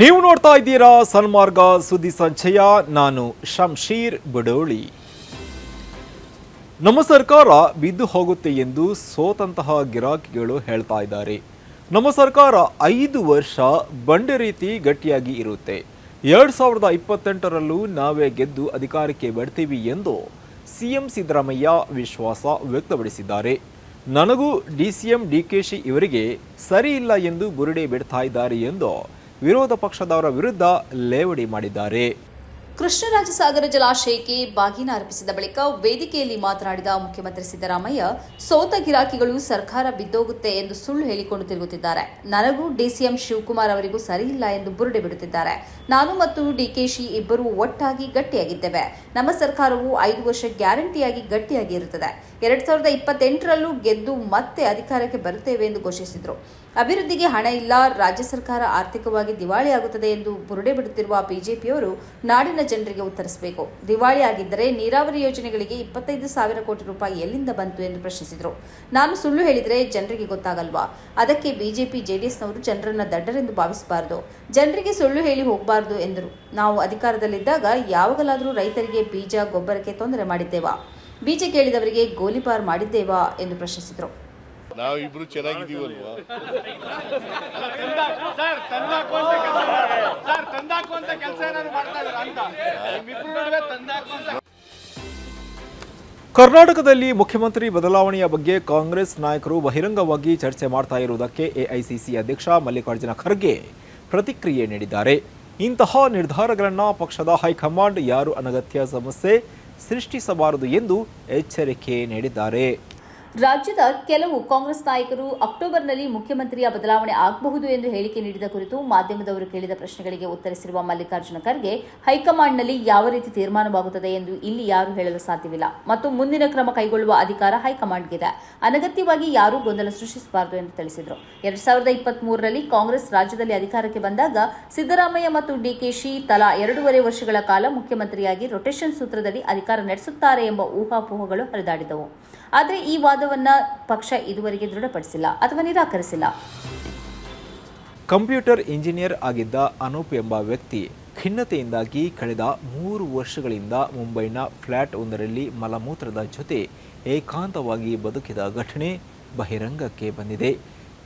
ನೀವು ನೋಡ್ತಾ ಇದ್ದೀರಾ ಸನ್ಮಾರ್ಗ ಸುದ್ದಿ ಸಂಚಯ. ನಾನು ಶಂಶೀರ್ ಬಡೋಳಿ. ನಮ್ಮ ಸರ್ಕಾರ ಬಿದ್ದು ಹೋಗುತ್ತೆ ಎಂದು ಸೋತಂತಹ ಗಿರಾಕಿಗಳು ಹೇಳ್ತಾ ಇದ್ದಾರೆ. ನಮ್ಮ ಸರ್ಕಾರ ಐದು ವರ್ಷ ಬಂಡೆ ರೀತಿ ಗಟ್ಟಿಯಾಗಿ ಇರುತ್ತೆ. ಎರಡ್ ಸಾವಿರದ ಇಪ್ಪತ್ತೆಂಟರಲ್ಲೂ ನಾವೇ ಗೆದ್ದು ಅಧಿಕಾರಕ್ಕೆ ಬರ್ತೀವಿ ಎಂದು ಸಿಎಂ ಸಿದ್ದರಾಮಯ್ಯ ವಿಶ್ವಾಸ ವ್ಯಕ್ತಪಡಿಸಿದ್ದಾರೆ. ನನಗೂ ಡಿಸಿಎಂ ಡಿಕೆಶಿ ಇವರಿಗೆ ಸರಿ ಇಲ್ಲ ಎಂದು ಬುರುಡೆ ಬಿಡ್ತಾ ಇದ್ದಾರೆ ಎಂದು ವಿರೋಧ ಪಕ್ಷದವರ ವಿರುದ್ಧ ಲೇವಡಿ ಮಾಡಿದ್ದಾರೆ. ಕೃಷ್ಣರಾಜಸಾಗರ ಜಲಾಶಯಕ್ಕೆ ಬಾಗಿನ ಅರ್ಪಿಸಿದ ಬಳಿಕ ವೇದಿಕೆಯಲ್ಲಿ ಮಾತನಾಡಿದ ಮುಖ್ಯಮಂತ್ರಿ ಸಿದ್ದರಾಮಯ್ಯ, ಸೋತ ಗಿರಾಕಿಗಳು ಸರ್ಕಾರ ಬಿದ್ದೋಗುತ್ತೆ ಎಂದು ಸುಳ್ಳು ಹೇಳಿಕೊಂಡು ತಿರುಗುತ್ತಿದ್ದಾರೆ. ನನಗೂ ಡಿಸಿಎಂ ಶಿವಕುಮಾರ್ ಅವರಿಗೂ ಸರಿಯಿಲ್ಲ ಎಂದು ಬುರುಡೆ ಬಿಡುತ್ತಿದ್ದಾರೆ. ನಾನು ಮತ್ತು ಡಿಕೆಶಿ ಇಬ್ಬರೂ ಒಟ್ಟಾಗಿ ಗಟ್ಟಿಯಾಗಿದ್ದೇವೆ. ನಮ್ಮ ಸರ್ಕಾರವು ಐದು ವರ್ಷ ಗ್ಯಾರಂಟಿಯಾಗಿ ಗಟ್ಟಿಯಾಗಿ ಇರುತ್ತದೆ. ಎರಡ್ ಸಾವಿರದ ಇಪ್ಪತ್ತೆಂಟರಲ್ಲೂ ಗೆದ್ದು ಮತ್ತೆ ಅಧಿಕಾರಕ್ಕೆ ಬರುತ್ತೇವೆ ಎಂದು ಘೋಷಿಸಿದರು. ಅಭಿವೃದ್ಧಿಗೆ ಹಣ ಇಲ್ಲ, ರಾಜ್ಯ ಸರ್ಕಾರ ಆರ್ಥಿಕವಾಗಿ ದಿವಾಳಿ ಆಗುತ್ತದೆ ಎಂದು ಬುರುಡೆ ಬಿಡುತ್ತಿರುವ ಬಿಜೆಪಿಯವರು ನಾಡಿನ ಜನರಿಗೆ ಉತ್ತರಿಸಬೇಕು. ದಿವಾಳಿ ಆಗಿದ್ದರೆ ನೀರಾವರಿ ಯೋಜನೆಗಳಿಗೆ ಇಪ್ಪತ್ತೈದು ಸಾವಿರ ಕೋಟಿ ರೂಪಾಯಿ ಎಲ್ಲಿಂದ ಬಂತು ಎಂದು ಪ್ರಶ್ನಿಸಿದರು. ನಾನು ಸುಳ್ಳು ಹೇಳಿದರೆ ಜನರಿಗೆ ಗೊತ್ತಾಗಲ್ವಾ? ಅದಕ್ಕೆ ಬಿಜೆಪಿ, ಜೆಡಿಎಸ್ನವರು ಜನರನ್ನ ದಡ್ಡರೆಂದು ಭಾವಿಸಬಾರದು. ಜನರಿಗೆ ಸುಳ್ಳು ಹೇಳಿ ಹೋಗಬಾರದು ಎಂದರು. ನಾವು ಅಧಿಕಾರದಲ್ಲಿದ್ದಾಗ ಯಾವಾಗಲಾದರೂ ರೈತರಿಗೆ ಬೀಜ, ಗೊಬ್ಬರಕ್ಕೆ ತೊಂದರೆ ಮಾಡಿದ್ದೇವಾ? ಬೀಜ ಕೇಳಿದವರಿಗೆ ಗೋಲಿಬಾರ್ ಮಾಡಿದ್ದೇವಾ? ಎಂದು ಪ್ರಶ್ನಿಸಿದರು. ನಾವು ಇಬ್ರು ಚೆನ್ನಾಗಿದ್ದೀವಲ್ವಾ ಕರ್ನಾಟಕದಲ್ಲಿ ಮುಖ್ಯಮಂತ್ರಿ ಬದಲಾವಣೆಯ ಬಗ್ಗೆ ಕಾಂಗ್ರೆಸ್ ನಾಯಕರು ಬಹಿರಂಗವಾಗಿ ಚರ್ಚೆ ಮಾಡ್ತಾ ಇರುವುದಕ್ಕೆ ಎಐಸಿಸಿ ಅಧ್ಯಕ್ಷ ಮಲ್ಲಿಕಾರ್ಜುನ ಖರ್ಗೆ ಪ್ರತಿಕ್ರಿಯೆ ನೀಡಿದ್ದಾರೆ. ಇಂತಹ ನಿರ್ಧಾರಗಳನ್ನು ಪಕ್ಷದ ಹೈಕಮಾಂಡ್ ಯಾರು ಅನಗತ್ಯ ಸಮಸ್ಯೆ ಸೃಷ್ಟಿಸಬಾರದು ಎಂದು ಎಚ್ಚರಿಕೆ ನೀಡಿದ್ದಾರೆ. ರಾಜ್ಯದ ಕೆಲವು ಕಾಂಗ್ರೆಸ್ ನಾಯಕರು ಅಕ್ಟೋಬರ್ನಲ್ಲಿ ಮುಖ್ಯಮಂತ್ರಿಯ ಬದಲಾವಣೆ ಆಗಬಹುದು ಎಂದು ಹೇಳಿಕೆ ನೀಡಿದ ಕುರಿತು ಮಾಧ್ಯಮದವರು ಕೇಳಿದ ಪ್ರಶ್ನೆಗಳಿಗೆ ಉತ್ತರಿಸಿರುವ ಮಲ್ಲಿಕಾರ್ಜುನ ಖರ್ಗೆ, ಹೈಕಮಾಂಡ್ನಲ್ಲಿ ಯಾವ ರೀತಿ ತೀರ್ಮಾನವಾಗುತ್ತದೆ ಎಂದು ಇಲ್ಲಿ ಯಾರು ಹೇಳಲು ಸಾಧ್ಯವಿಲ್ಲ. ಮತ್ತು ಮುಂದಿನ ಕ್ರಮ ಕೈಗೊಳ್ಳುವ ಅಧಿಕಾರ ಹೈಕಮಾಂಡ್ಗಿದೆ. ಅನಗತ್ಯವಾಗಿ ಯಾರೂ ಗೊಂದಲ ಸೃಷ್ಟಿಸಬಾರದು ಎಂದು ತಿಳಿಸಿದರು. ಎರಡ್ ಸಾವಿರದ ಕಾಂಗ್ರೆಸ್ ರಾಜ್ಯದಲ್ಲಿ ಅಧಿಕಾರಕ್ಕೆ ಬಂದಾಗ ಸಿದ್ದರಾಮಯ್ಯ ಮತ್ತು ಡಿಕೆಶಿ ತಲಾ ಎರಡೂವರೆ ವರ್ಷಗಳ ಕಾಲ ಮುಖ್ಯಮಂತ್ರಿಯಾಗಿ ರೊಟೇಷನ್ ಸೂತ್ರದಲ್ಲಿ ಅಧಿಕಾರ ನಡೆಸುತ್ತಾರೆ ಎಂಬ ಊಹಾಪೋಹಗಳು ಹರಿದಾಡಿದವು. ಆದರೆ ಈ ವಾದವನ್ನ ಪಕ್ಷ ಇದುವರೆಗೆ ದೃಢಪಡಿಸಿಲ್ಲ ಅಥವಾ ನಿರಾಕರಿಸಿಲ್ಲ. ಕಂಪ್ಯೂಟರ್ ಇಂಜಿನಿಯರ್ ಆಗಿದ್ದ ಅನೂಪ್ ಎಂಬ ವ್ಯಕ್ತಿ ಖಿನ್ನತೆಯಿಂದಾಗಿ ಕಳೆದ ಮೂರು ವರ್ಷಗಳಿಂದ ಮುಂಬೈನ ಫ್ಲ್ಯಾಟ್ ಒಂದರಲ್ಲಿ ಮಲಮೂತ್ರದ ಜೊತೆ ಏಕಾಂತವಾಗಿ ಬದುಕಿದ ಘಟನೆ ಬಹಿರಂಗಕ್ಕೆ ಬಂದಿದೆ.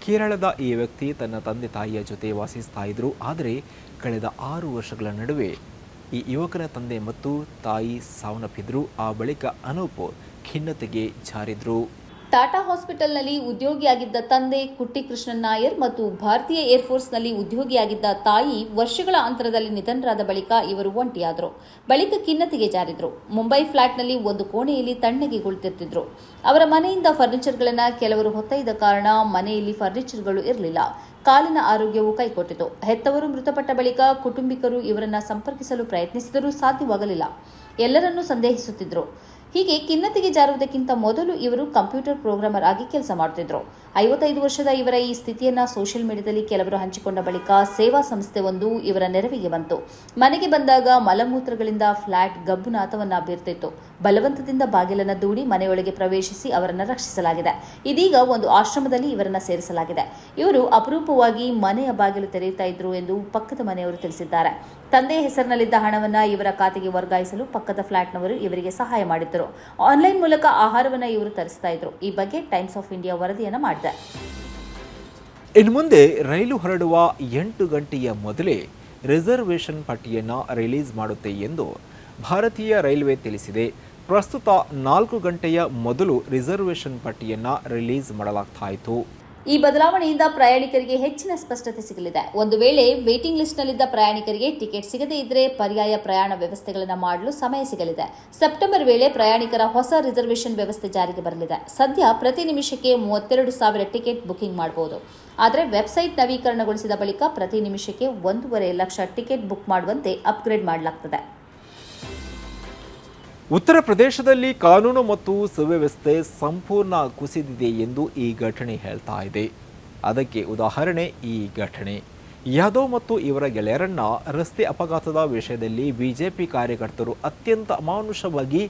ಕೇರಳದ ಈ ವ್ಯಕ್ತಿ ತನ್ನ ತಂದೆ ತಾಯಿಯ ಜೊತೆ ವಾಸಿಸ್ತಾ ಇದ್ದರು ಆದರೆ ಕಳೆದ ಆರು ವರ್ಷಗಳ ನಡುವೆ ಈ ಯುವಕನ ತಂದೆ ಮತ್ತು ತಾಯಿ ಸಾವನ್ನಪ್ಪಿದ್ರು. ಆ ಬಳಿಕ ಅನೂಪ್ ಖಿನ್ನತೆಗೆ ಜಾರಿದ್ರು. ಟಾಟಾ ಹಾಸ್ಪಿಟಲ್ನಲ್ಲಿ ಉದ್ಯೋಗಿಯಾಗಿದ್ದ ತಂದೆ ಕುಟ್ಟಿ ಕೃಷ್ಣನ್ ನಾಯರ್ ಮತ್ತು ಭಾರತೀಯ ಏರ್ಫೋರ್ಸ್ನಲ್ಲಿ ಉದ್ಯೋಗಿಯಾಗಿದ್ದ ತಾಯಿ ವರ್ಷಗಳ ಅಂತರದಲ್ಲಿ ನಿಧನರಾದ ಬಳಿಕ ಇವರು ಒಂಟಿಯಾದರು. ಬಳಿಕ ಖಿನ್ನತೆಗೆ ಜಾರಿದ್ರು. ಮುಂಬೈ ಫ್ಲಾಟ್ನಲ್ಲಿ ಒಂದು ಕೋಣೆಯಲ್ಲಿ ತಣ್ಣಗೆ ಕುಳಿತಿರ್ತಿದ್ರು. ಅವರ ಮನೆಯಿಂದ ಫರ್ನಿಚರ್ಗಳನ್ನು ಕೆಲವರು ಹೊತ್ತೈದ ಕಾರಣ ಮನೆಯಲ್ಲಿ ಫರ್ನಿಚರ್ಗಳು ಇರಲಿಲ್ಲ. ಕಾಲಿನ ಆರೋಗ್ಯವು ಕೈಕೊಟ್ಟಿತು. ಹೆತ್ತವರು ಮೃತಪಟ್ಟ ಬಳಿಕ ಕುಟುಂಬಿಕರು ಇವರನ್ನ ಸಂಪರ್ಕಿಸಲು ಪ್ರಯತ್ನಿಸಿದರೂ ಸಾಧ್ಯವಾಗಲಿಲ್ಲ. ಎಲ್ಲರನ್ನೂ ಸಂದೇಹಿಸುತ್ತಿದ್ರು. ಹೀಗೆ ಖಿನ್ನತೆಗೆ ಜಾರುವುದಕ್ಕಿಂತ ಮೊದಲು ಇವರು ಕಂಪ್ಯೂಟರ್ ಪ್ರೋಗ್ರಾಮರ್ ಆಗಿ ಕೆಲಸ ಮಾಡುತ್ತಿದ್ದರು ಐವತ್ತೈದು ವರ್ಷದ ಇವರ ಈ ಸ್ಥಿತಿಯನ್ನ ಸೋಷಿಯಲ್ ಮೀಡಿಯಾದಲ್ಲಿ ಕೆಲವರು ಹಂಚಿಕೊಂಡ ಬಳಿಕ ಸೇವಾ ಸಂಸ್ಥೆ ಒಂದು ಇವರ ನೆರವಿಗೆ ಬಂತು. ಮನೆಗೆ ಬಂದಾಗ ಮಲಮೂತ್ರಗಳಿಂದ ಫ್ಲಾಟ್ ಗಬ್ಬು ನಾಥವನ್ನ ಬೀರ್ತಿತ್ತು. ಬಲವಂತದಿಂದ ಬಾಗಿಲನ್ನು ದೂಡಿ ಮನೆಯೊಳಗೆ ಪ್ರವೇಶಿಸಿ ಅವರನ್ನು ರಕ್ಷಿಸಲಾಗಿದೆ. ಇದೀಗ ಒಂದು ಆಶ್ರಮದಲ್ಲಿ ಇವರನ್ನ ಸೇರಿಸಲಾಗಿದೆ. ಇವರು ಅಪರೂಪವಾಗಿ ಮನೆಯ ಬಾಗಿಲು ತೆರೆಯುತ್ತಾ ಇದ್ರು ಎಂದು ಪಕ್ಕದ ಮನೆಯವರು ತಿಳಿಸಿದ್ದಾರೆ. ತಂದೆಯ ಹೆಸರಿನಲ್ಲಿದ್ದ ಹಣವನ್ನ ಇವರ ಖಾತೆಗೆ ವರ್ಗಾಯಿಸಲು ಪಕ್ಕದ ಫ್ಲಾಟ್ನವರು ಇವರಿಗೆ ಸಹಾಯ ಮಾಡಿದ್ದರು. ಆನ್ಲೈನ್ ಮೂಲಕ ಆಹಾರವನ್ನ ಇವರು ತರಿಸ್ತಾ ಇದ್ರು. ಈ ಬಗ್ಗೆ ಟೈಮ್ಸ್ ಆಫ್ ಇಂಡಿಯಾ ವರದಿಯನ್ನು ಮಾಡಿದೆ. ಇನ್ನು ಮುಂದೆ ರೈಲು ಹೊರಡುವ ಎಂಟು ಗಂಟೆಯ ಮೊದಲೇ ರಿಸರ್ವೇಷನ್ ಪಟ್ಟಿಯನ್ನು ರಿಲೀಸ್ ಮಾಡುತ್ತೆ ಎಂದು ಭಾರತೀಯ ರೈಲ್ವೆ ತಿಳಿಸಿದೆ. ಪ್ರಸ್ತುತ ನಾಲ್ಕು ಗಂಟೆಯ ಮೊದಲು ರಿಸರ್ವೇಷನ್ ಪಟ್ಟಿಯನ್ನು ರಿಲೀಸ್ ಮಾಡಲಾಗ್ತಾ ಈ ಬದಲಾವಣೆಯಿಂದ ಪ್ರಯಾಣಿಕರಿಗೆ ಹೆಚ್ಚಿನ ಸ್ಪಷ್ಟತೆ ಸಿಗಲಿದೆ. ಒಂದು ವೇಳೆ ವೇಟಿಂಗ್ ಲಿಸ್ಟ್ನಲ್ಲಿದ್ದ ಪ್ರಯಾಣಿಕರಿಗೆ ಟಿಕೆಟ್ ಸಿಗದೇ ಇದ್ರೆ ಪರ್ಯಾಯ ಪ್ರಯಾಣ ವ್ಯವಸ್ಥೆಗಳನ್ನು ಮಾಡಲು ಸಮಯ ಸಿಗಲಿದೆ. ಸೆಪ್ಟೆಂಬರ್ ವೇಳೆ ಪ್ರಯಾಣಿಕರ ಹೊಸ ರಿಸರ್ವೇಷನ್ ವ್ಯವಸ್ಥೆ ಜಾರಿಗೆ ಬರಲಿದೆ. ಸದ್ಯ ಪ್ರತಿ ನಿಮಿಷಕ್ಕೆ ಮೂವತ್ತೆರಡು ಸಾವಿರ ಟಿಕೆಟ್ ಬುಕಿಂಗ್ ಮಾಡಬಹುದು ಆದರೆ ವೆಬ್ಸೈಟ್ ನವೀಕರಣಗೊಳಿಸಿದ ಬಳಿಕ ಪ್ರತಿ ನಿಮಿಷಕ್ಕೆ ಒಂದೂವರೆ ಲಕ್ಷ ಟಿಕೆಟ್ ಬುಕ್ ಮಾಡುವಂತೆ ಅಪ್ಗ್ರೇಡ್ ಮಾಡಲಾಗ್ತದೆ. ಉತ್ತರ ಪ್ರದೇಶದಲ್ಲಿ ಕಾನೂನು ಮತ್ತು ಸುವ್ಯವಸ್ಥೆ ಸಂಪೂರ್ಣ ಕುಸಿದಿದೆ ಎಂದು ಈ ಘಟನೆ ಹೇಳ್ತಾ ಇದೆ. ಅದಕ್ಕೆ ಉದಾಹರಣೆ ಈ ಘಟನೆ. ಯಾದವ್ ಮತ್ತು ಇವರ ಗೆಳೆಯರನ್ನ ರಸ್ತೆ ಅಪಘಾತದ ವಿಷಯದಲ್ಲಿ ಬಿಜೆಪಿ ಕಾರ್ಯಕರ್ತರು ಅತ್ಯಂತ ಅಮಾನುಷವಾಗಿ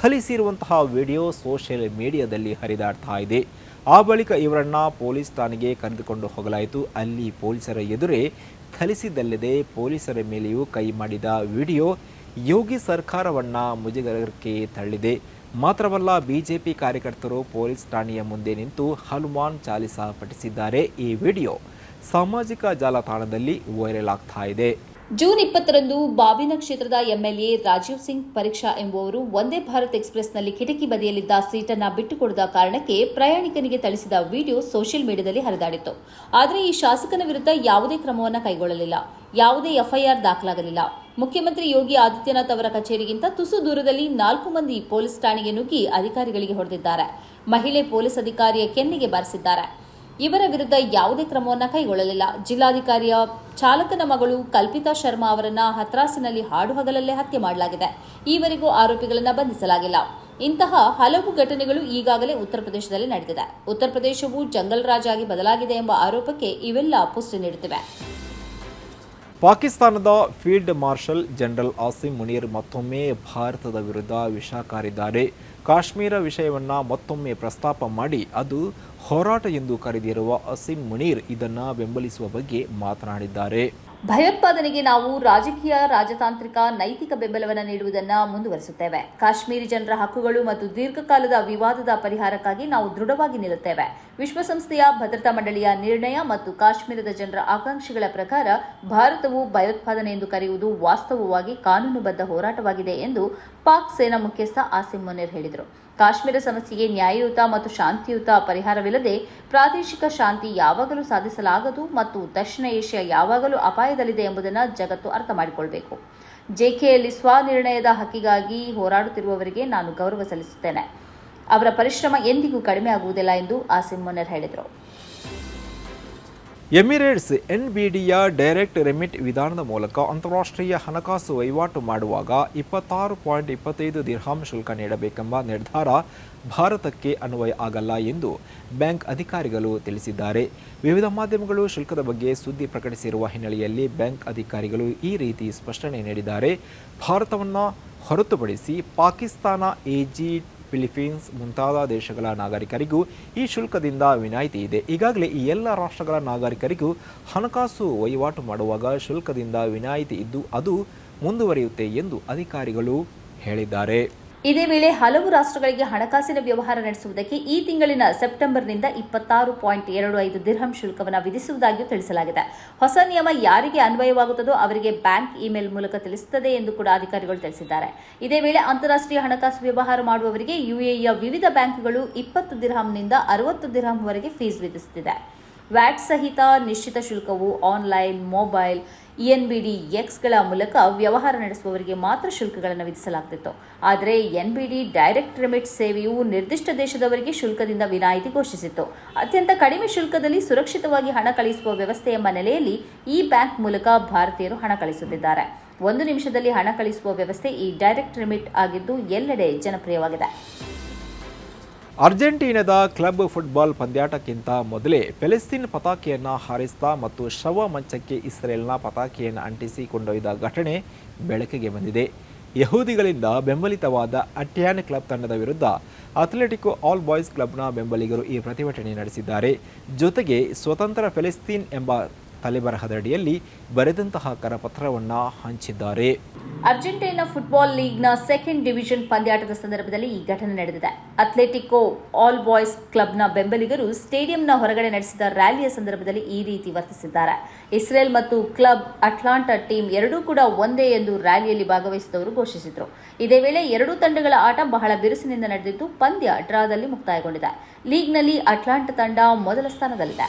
ಥಲಿಸಿರುವಂತಹ ವಿಡಿಯೋ ಸೋಷಿಯಲ್ ಮೀಡಿಯಾದಲ್ಲಿ ಹರಿದಾಡ್ತಾ ಇದೆ. ಆ ಬಳಿಕ ಇವರನ್ನ ಪೊಲೀಸ್ ಠಾಣೆಗೆ ಕರೆದುಕೊಂಡು ಹೋಗಲಾಯಿತು. ಅಲ್ಲಿ ಪೊಲೀಸರ ಎದುರೇ ಥಲಿಸಿದಲ್ಲದೆ ಪೊಲೀಸರ ಮೇಲೆಯೂ ಕೈ ಮಾಡಿದ ವಿಡಿಯೋ ಯೋಗಿ ಸರ್ಕಾರವನ್ನ ಮುಜುಗರಕ್ಕೆ ತಳ್ಳಿದೆ. ಮಾತ್ರವಲ್ಲ, ಬಿಜೆಪಿ ಕಾರ್ಯಕರ್ತರು ಪೊಲೀಸ್ ಠಾಣೆಯ ಮುಂದೆ ನಿಂತು ಹನುಮಾನ್ ಚಾಲಿಸಾ ಪಠಿಸಿದ್ದಾರೆ. ಈ ವಿಡಿಯೋ ಸಾಮಾಜಿಕ ಜಾಲತಾಣದಲ್ಲಿ ವೈರಲ್ ಆಗ್ತಾ ಇದೆ. ಜೂನ್ ಇಪ್ಪತ್ತರಂದು ಬಾಬಿನ ಕ್ಷೇತ್ರದ ಎಂಎಲ್ಎ ರಾಜೀವ್ ಸಿಂಗ್ ಪರೀಕ್ಷಾ ಎಂಬುವರು ಒಂದೇ ಭಾರತ್ ಎಕ್ಸ್ಪ್ರೆಸ್ನಲ್ಲಿ ಕಿಟಕಿ ಬದಿಯಲ್ಲಿದ್ದ ಸೀಟನ್ನು ಬಿಟ್ಟುಕೊಡದ ಕಾರಣಕ್ಕೆ ಪ್ರಯಾಣಿಕನಿಗೆ ಥಳಿಸಿದ ವಿಡಿಯೋ ಸೋಷಿಯಲ್ ಮೀಡಿಯಾದಲ್ಲಿ ಹರಿದಾಡಿತ್ತು. ಆದರೆ ಈ ಶಾಸಕನ ವಿರುದ್ಧ ಯಾವುದೇ ಕ್ರಮವನ್ನು ಕೈಗೊಳ್ಳಲಿಲ್ಲ. ಯಾವುದೇ ಎಫ್ಐಆರ್ ದಾಖಲಾಗಲಿಲ್ಲ. ಮುಖ್ಯಮಂತ್ರಿ ಯೋಗಿ ಆದಿತ್ಯನಾಥ್ ಅವರ ಕಚೇರಿಗಿಂತ ತುಸು ದೂರದಲ್ಲಿ ನಾಲ್ಕು ಮಂದಿ ಪೊಲೀಸ್ ಠಾಣೆಗೆ ನುಗ್ಗಿ ಅಧಿಕಾರಿಗಳಿಗೆ ಹೊಡೆದಿದ್ದಾರೆ. ಮಹಿಳೆ ಪೊಲೀಸ್ ಅಧಿಕಾರಿಯ ಕೆನ್ನೆಗೆ ಬಾರಿಸಿದ್ದಾರೆ. ಇವರ ವಿರುದ್ಧ ಯಾವುದೇ ಕ್ರಮವನ್ನು ಕೈಗೊಳ್ಳಲಿಲ್ಲ. ಜಿಲ್ಲಾಧಿಕಾರಿಯ ಚಾಲಕನ ಮಗಳು ಕಲ್ಪಿತಾ ಶರ್ಮಾ ಅವರನ್ನ ಹತ್ರಾಸಿನಲ್ಲಿ ಹಾಡುಹಗಲಲ್ಲೇ ಹತ್ಯೆ ಮಾಡಲಾಗಿದೆ. ಈವರೆಗೂ ಆರೋಪಿಗಳನ್ನು ಬಂಧಿಸಲಾಗಿಲ್ಲ. ಇಂತಹ ಹಲವು ಘಟನೆಗಳು ಈಗಾಗಲೇ ಉತ್ತರ ಪ್ರದೇಶದಲ್ಲಿ ನಡೆದಿದೆ. ಉತ್ತರ ಪ್ರದೇಶವು ಜಂಗಲ್ ರಾಜ್ ಆಗಿ ಬದಲಾಗಿದೆ ಎಂಬ ಆರೋಪಕ್ಕೆ ಇವೆಲ್ಲ ಪುಷ್ಟಿ ನೀಡುತ್ತಿವೆ. ಪಾಕಿಸ್ತಾನದ field marshal general Asim Munir ಮತ್ತೊಮ್ಮೆ ಭಾರತದ ವಿರುದ್ಧ ವಿಷ ಕಾರಿದ್ದಾರೆ ಕಾಶ್ಮೀರ ವಿಷಯವನ್ನು ಮತ್ತೊಮ್ಮೆ ಪ್ರಸ್ತಾಪ ಮಾಡಿ, ಅದು ಹೋರಾಟ ಎಂದು ಕರೆದಿರುವ ಅಸೀಂ ಮುನೀರ್ ಇದನ್ನು ಬೆಂಬಲಿಸುವ ಬಗ್ಗೆ ಮಾತನಾಡಿದ್ದಾರೆ. ಭಯೋತ್ಪಾದನೆಗೆ ನಾವು ರಾಜಕೀಯ, ರಾಜತಾಂತ್ರಿಕ, ನೈತಿಕ ಬೆಂಬಲವನ್ನು ನೀಡುವುದನ್ನು ಮುಂದುವರಿಸುತ್ತೇವೆ. ಕಾಶ್ಮೀರಿ ಜನರ ಹಕ್ಕುಗಳು ಮತ್ತು ದೀರ್ಘಕಾಲದ ವಿವಾದದ ಪರಿಹಾರಕ್ಕಾಗಿ ನಾವು ದೃಢವಾಗಿ ನಿಲ್ಲುತ್ತೇವೆ. ವಿಶ್ವಸಂಸ್ಥೆಯ ಭದ್ರತಾ ಮಂಡಳಿಯ ನಿರ್ಣಯ ಮತ್ತು ಕಾಶ್ಮೀರದ ಜನರ ಆಕಾಂಕ್ಷೆಗಳ ಪ್ರಕಾರ ಭಾರತವು ಭಯೋತ್ಪಾದನೆ ಎಂದು ಕರೆಯುವುದು ವಾಸ್ತವವಾಗಿ ಕಾನೂನುಬದ್ಧ ಹೋರಾಟವಾಗಿದೆ ಎಂದು ಪಾಕ್ ಸೇನಾ ಮುಖ್ಯಸ್ಥ ಆಸಿಮ್ ಮುನೀರ್ ಹೇಳಿದರು. ಕಾಶ್ಮೀರ ಸಮಸ್ಯೆಗೆ ನ್ಯಾಯಯುತ ಮತ್ತು ಶಾಂತಿಯುತ ಪರಿಹಾರವಿಲ್ಲದೆ ಪ್ರಾದೇಶಿಕ ಶಾಂತಿ ಯಾವಾಗಲೂ ಸಾಧಿಸಲಾಗದು ಮತ್ತು ದಕ್ಷಿಣ ಏಷ್ಯಾ ಯಾವಾಗಲೂ ಅಪಾಯದಲ್ಲಿದೆ ಎಂಬುದನ್ನು ಜಗತ್ತು ಅರ್ಥ ಮಾಡಿಕೊಳ್ಬೇಕು. ಜೆಕೆಯಲ್ಲಿ ಸ್ವನಿರ್ಣಯದ ಹಕ್ಕಿಗಾಗಿ ಹೋರಾಡುತ್ತಿರುವವರಿಗೆ ನಾನು ಗೌರವ ಸಲ್ಲಿಸುತ್ತೇನೆ. ಅವರ ಪರಿಶ್ರಮ ಎಂದಿಗೂ ಕಡಿಮೆ ಆಗುವುದಿಲ್ಲ ಎಂದು ಆಸಿಮ್ ಮುನ್ನರ್ ಹೇಳಿದರು. ಎಮಿರೇಟ್ಸ್ ಎನ್ಬಿಡಿಯ ಡೈರೆಕ್ಟ್ ರೆಮಿಟ್ ವಿಧಾನದ ಮೂಲಕ ಅಂತಾರಾಷ್ಟ್ರೀಯ ಹಣಕಾಸು ವಹಿವಾಟು ಮಾಡುವಾಗ ಇಪ್ಪತ್ತಾರು ಪಾಯಿಂಟ್ ಇಪ್ಪತ್ತೈದು ದಿರ್ಹಾಮ್ ಶುಲ್ಕ ನೀಡಬೇಕೆಂಬ ನಿರ್ಧಾರ ಭಾರತಕ್ಕೆ ಅನ್ವಯ ಆಗಲ್ಲ ಎಂದು ಬ್ಯಾಂಕ್ ಅಧಿಕಾರಿಗಳು ತಿಳಿಸಿದ್ದಾರೆ. ವಿವಿಧ ಮಾಧ್ಯಮಗಳು ಶುಲ್ಕದ ಬಗ್ಗೆ ಸುದ್ದಿ ಪ್ರಕಟಿಸಿರುವ ಹಿನ್ನೆಲೆಯಲ್ಲಿ ಬ್ಯಾಂಕ್ ಅಧಿಕಾರಿಗಳು ಈ ರೀತಿ ಸ್ಪಷ್ಟನೆ ನೀಡಿದ್ದಾರೆ. ಭಾರತವನ್ನು ಹೊರತುಪಡಿಸಿ ಪಾಕಿಸ್ತಾನ ಎಜಿ ಫಿಲಿಪೀನ್ಸ್ ಮುಂತಾದ ದೇಶಗಳ ನಾಗರಿಕರಿಗೂ ಈ ಶುಲ್ಕದಿಂದ ವಿನಾಯಿತಿ ಇದೆ. ಈಗಾಗಲೇ ಈ ಎಲ್ಲ ರಾಷ್ಟ್ರಗಳ ನಾಗರಿಕರಿಗೂ ಹಣಕಾಸು ವಹಿವಾಟು ಮಾಡುವಾಗ ಶುಲ್ಕದಿಂದ ವಿನಾಯಿತಿ ಇದ್ದು ಅದು ಮುಂದುವರಿಯುತ್ತೆ ಎಂದು ಅಧಿಕಾರಿಗಳು ಹೇಳಿದ್ದಾರೆ. ಇದೇ ವೇಳೆ ಹಲವು ರಾಷ್ಟ್ರಗಳಿಗೆ ಹಣಕಾಸಿನ ವ್ಯವಹಾರ ನಡೆಸುವುದಕ್ಕೆ ಈ ತಿಂಗಳಿನ ಸೆಪ್ಟೆಂಬರ್ನಿಂದ ಇಪ್ಪತ್ತಾರು ಪಾಯಿಂಟ್ ಎರಡು ಐದು ದಿರ್ಹಂ ಶುಲ್ಕವನ್ನು ವಿಧಿಸುವುದಾಗಿಯೂ ತಿಳಿಸಲಾಗಿದೆ. ಹೊಸ ನಿಯಮ ಯಾರಿಗೆ ಅನ್ವಯವಾಗುತ್ತದೋ ಅವರಿಗೆ ಬ್ಯಾಂಕ್ ಇಮೇಲ್ ಮೂಲಕ ತಿಳಿಸುತ್ತದೆ ಎಂದು ಕೂಡ ಅಧಿಕಾರಿಗಳು ತಿಳಿಸಿದ್ದಾರೆ. ಇದೇ ವೇಳೆ ಅಂತಾರಾಷ್ಟ್ರೀಯ ಹಣಕಾಸು ವ್ಯವಹಾರ ಮಾಡುವವರಿಗೆ ಯುಎಇಯ ವಿವಿಧ ಬ್ಯಾಂಕ್ಗಳು ಇಪ್ಪತ್ತು ದಿರ್ಹಂನಿಂದ ಅರವತ್ತು ದಿರ್ಹಂವರೆಗೆ ಫೀಸ್ ವಿಧಿಸುತ್ತಿದೆ. ವ್ಯಾಟ್ ಸಹಿತ ನಿಶ್ಚಿತ ಶುಲ್ಕವು ಆನ್ಲೈನ್, ಮೊಬೈಲ್ ಇಎನ್ಬಿಡಿ ಎಕ್ಸ್ಗಳ ಮೂಲಕ ವ್ಯವಹಾರ ನಡೆಸುವವರಿಗೆ ಮಾತ್ರ ಶುಲ್ಕಗಳನ್ನು ವಿಧಿಸಲಾಗ್ತಿತ್ತು. ಆದರೆ ಎನ್ಬಿಡಿ ಡೈರೆಕ್ಟ್ ರೆಮಿಟ್ ಸೇವೆಯು ನಿರ್ದಿಷ್ಟ ದೇಶದವರಿಗೆ ಶುಲ್ಕದಿಂದ ವಿನಾಯಿತಿ ಘೋಷಿಸಿತ್ತು. ಅತ್ಯಂತ ಕಡಿಮೆ ಶುಲ್ಕದಲ್ಲಿ ಸುರಕ್ಷಿತವಾಗಿ ಹಣ ಕಳಿಸುವ ವ್ಯವಸ್ಥೆ ಎಂಬ ನೆಲೆಯಲ್ಲಿ ಈ ಬ್ಯಾಂಕ್ ಮೂಲಕ ಭಾರತೀಯರು ಹಣ ಕಳಿಸುತ್ತಿದ್ದಾರೆ. ಒಂದು ನಿಮಿಷದಲ್ಲಿ ಹಣ ಕಳಿಸುವ ವ್ಯವಸ್ಥೆ ಈ ಡೈರೆಕ್ಟ್ ರೆಮಿಟ್ ಆಗಿದ್ದು ಎಲ್ಲೆಡೆ ಜನಪ್ರಿಯವಾಗಿದೆ. ಅರ್ಜೆಂಟೀನಾದ ಕ್ಲಬ್ ಫುಟ್ಬಾಲ್ ಪಂದ್ಯಾಟಕ್ಕಿಂತ ಮೊದಲೇ ಫೆಲಿಸ್ತೀನ್ ಪತಾಕೆಯನ್ನು ಹಾರಿಸ್ತಾ ಮತ್ತು ಶವ ಮಂಚಕ್ಕೆ ಇಸ್ರೇಲ್ನ ಪತಾಕೆಯನ್ನು ಅಂಟಿಸಿ ಕೊಂಡೊಯ್ದ ಘಟನೆ ಬೆಳಕಿಗೆ ಬಂದಿದೆ. ಯಹೂದಿಗಳಿಂದ ಬೆಂಬಲಿತವಾದ ಅಟ್ಯಾನ್ ಕ್ಲಬ್ ತಂಡದ ವಿರುದ್ಧ ಅಥ್ಲೆಟಿಕೋ ಆಲ್ ಬಾಯ್ಸ್ ಕ್ಲಬ್ನ ಬೆಂಬಲಿಗರು ಈ ಪ್ರತಿಭಟನೆ ನಡೆಸಿದ್ದಾರೆ. ಜೊತೆಗೆ ಸ್ವತಂತ್ರ ಫೆಲಿಸ್ತೀನ್ ಎಂಬ ತಲೆಬರಹದಡಿಯಲ್ಲಿ ಬರೆದಂತಹ ಕರಪತ್ರವನ್ನು ಹಂಚಿದ್ದಾರೆ. ಅರ್ಜೆಂಟೈನಾ ಫುಟ್ಬಾಲ್ ಲೀಗ್ನ ಸೆಕೆಂಡ್ ಡಿವಿಷನ್ ಪಂದ್ಯಾಟದ ಸಂದರ್ಭದಲ್ಲಿ ಈ ಘಟನೆ ನಡೆದಿದೆ. ಅಥ್ಲೆಟಿಕೋ ಆಲ್ ಬಾಯ್ಸ್ ಕ್ಲಬ್ನ ಬೆಂಬಲಿಗರು ಸ್ಟೇಡಿಯಂನ ಹೊರಗಡೆ ನಡೆಸಿದ ರ್ಯಾಲಿಯ ಸಂದರ್ಭದಲ್ಲಿ ಈ ರೀತಿ ವರ್ತಿಸಿದ್ದಾರೆ. ಇಸ್ರೇಲ್ ಮತ್ತು ಕ್ಲಬ್ ಅಟ್ಲಾಂಟಾ ಟೀಮ್ ಎರಡೂ ಕೂಡ ಒಂದೇ ಎಂದು ರ್ಯಾಲಿಯಲ್ಲಿ ಭಾಗವಹಿಸಿದವರು ಘೋಷಿಸಿದರು. ಇದೇ ವೇಳೆ ಎರಡೂ ತಂಡಗಳ ಆಟ ಬಹಳ ಬಿರುಸಿನಿಂದ ನಡೆದಿದ್ದು ಪಂದ್ಯ ಡ್ರಾದಲ್ಲಿ ಮುಕ್ತಾಯಗೊಂಡಿದೆ. ಲೀಗ್ನಲ್ಲಿ ಅಟ್ಲಾಂಟಾ ತಂಡ ಮೊದಲ ಸ್ಥಾನದಲ್ಲಿದೆ.